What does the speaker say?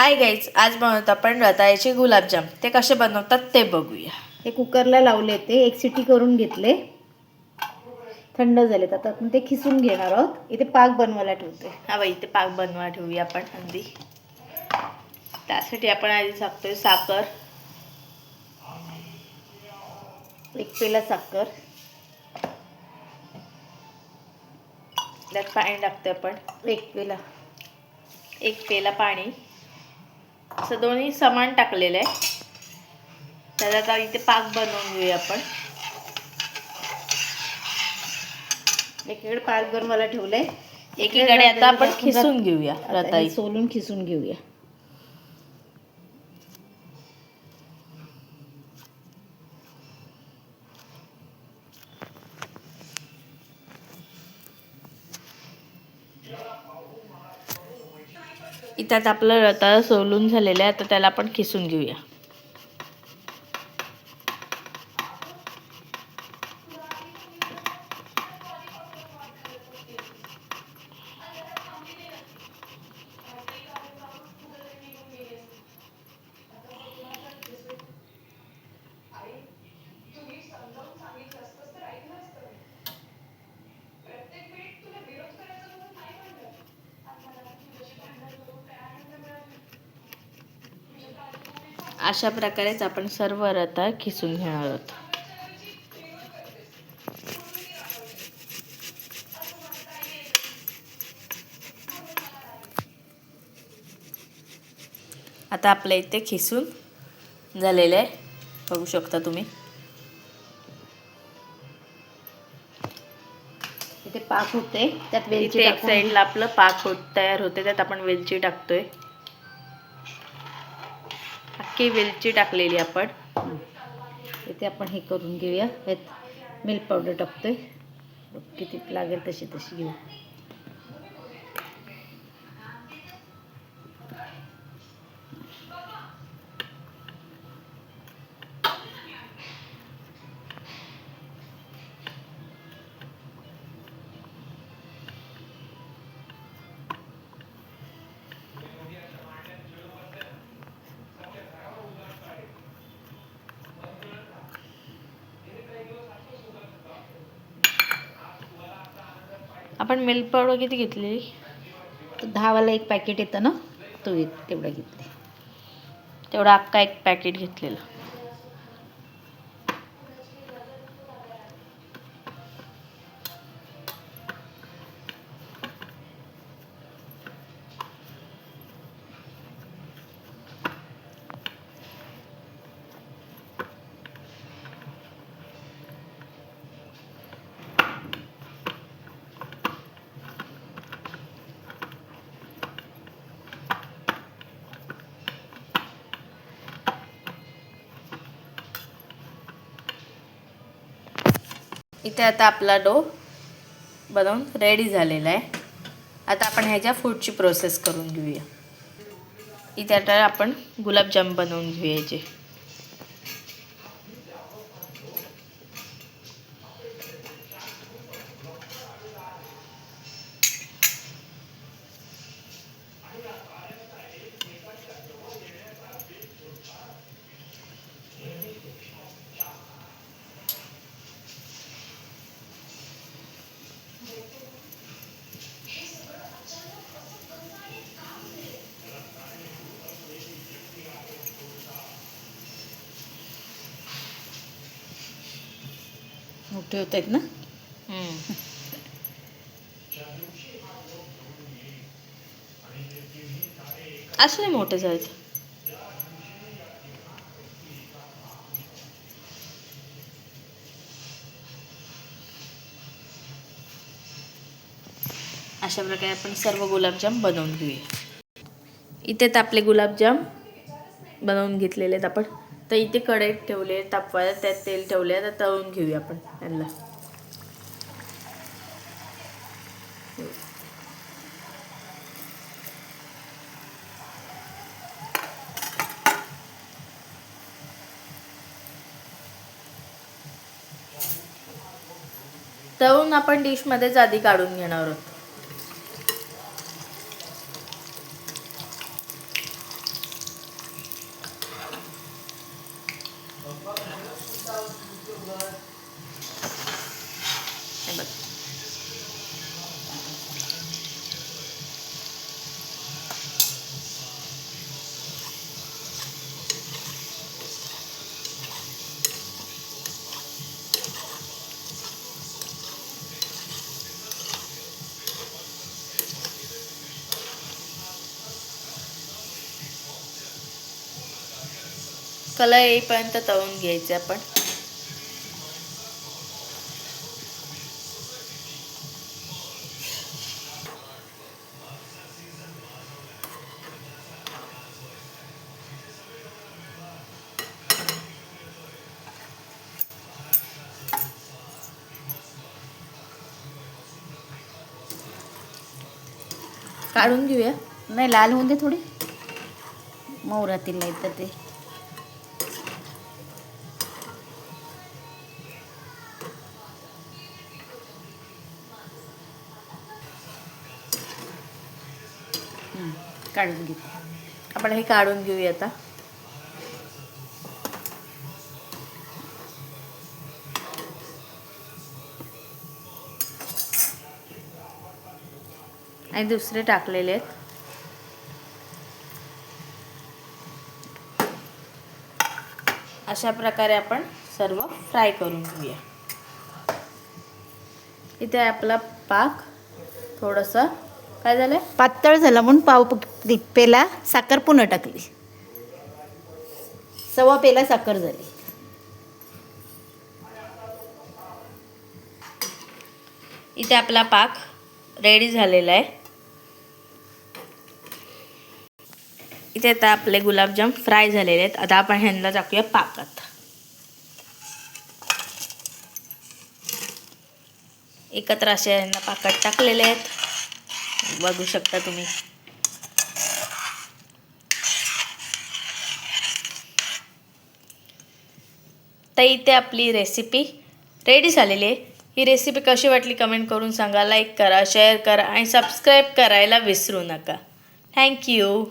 Hi guys आज बनवत आपण रताळ्याचे गुलाबजाम. ते कसे बनवतात ते बघूया. हे कुकरला लावले ते एक सिटी करून घेतले. थंड झालेत. आता आपण ते खिसून घेणार आहोत. इथे पाक बनवायला ठेवते. हा बाई इथे पाक बनवा ठेवूया आपण आधी त्यासाठी आपण आधी टाकतोय साखर. एक पेला साखर. त्यात पाणी टाकतोय आपण. एक पेला. एक पेला पाणी. असं दोन्ही समान टाकलेलं आहे. त्याला आता इथे पाक बनवून घेऊया आपण. एकीकडे पाक बनवायला ठेवलंय. एकीकडे आता आपण खिसून घेऊया आता रताळी. सोलून खिसून घेऊया. इथं आता आपलं रताळ सोलून झालेलं आहे आता त्याला आपण खिसून घेऊया. अशा प्रकारेच आपण सर्व रताळ खिसून घेणार आहोत. आता आपल्या इथे खिसून झालेलं आहे. बघू शकता तुम्ही. इथे पाक होते. त्यात वेलची एक साईडला आपलं पाक होत तयार होते. त्यात आपण वेलची टाकतोय. अख्खी वेलची टाकलेली आपण. इथे आपण हे करून घेऊया. यात मिल्क पावडर टाकतोय. किती लागेल तशी तशी घेऊ. आपण मिल्क पावडर किती घेतलेली तर दहावाला एक पॅकेट येतं ना? तो एक तेवढा घेतले. तेवढा अख्खा एक पॅकेट घेतलेलं. इथे आता आपला डो बनवून रेडी झालेला आहे. आता आपण ह्याच्या फूडची प्रोसेस करून घेऊया. इथे आता आपण गुलाबजाम बनवून घेऊया याचे मोठे होत आहेत ना हम्म. मोठे झालेत अशा प्रकारे आपण सर्व गुलाबजाम बनवून घेऊया. इथे तर आपले गुलाबजाम बनवून घेतलेले आहेत आपण. तर इथे कढई ठेवले तापवायला त्यात तेल ठेवले तर तळून घेऊया आपण त्यांना तळून आपण डिशमध्येच आधी काढून घेणार आहोत. Gracias. कलर येईपर्यंत तळून घ्यायचे आपण. काढून घेऊया. नाही लाल होऊन दे थोडी. मऊ राहतील नाही तर ते. काढून घे आपण हे काढून घेऊया आता. आणि दुसरे टाकलेले आहेत. अशा प्रकारे आपण सर्व फ्राय करून घेऊया. इथे आपला पाक थोडंसं काय झालं? पातळ झाला म्हणून पाव पेला साखर पुन्हा टाकली. सव्वा पेला साखर झाली. इथे आपला पाक रेडी झालेला आहे. इथे आता आपले गुलाबजाम फ्राय झालेले आहेत. आता आपण ह्यांना टाकूया पाकात. एकत्र असे ह्यांना पाकात टाकलेले आहेत. बघू शकता तुम्ही. तर इथे आपली रेसिपी रेडी झालेली आहे. ही रेसिपी कशी वाटली कमेंट करून सांगा. लाईक करा शेअर करा आणि सबस्क्राईब करायला विसरू नका. थँक्यू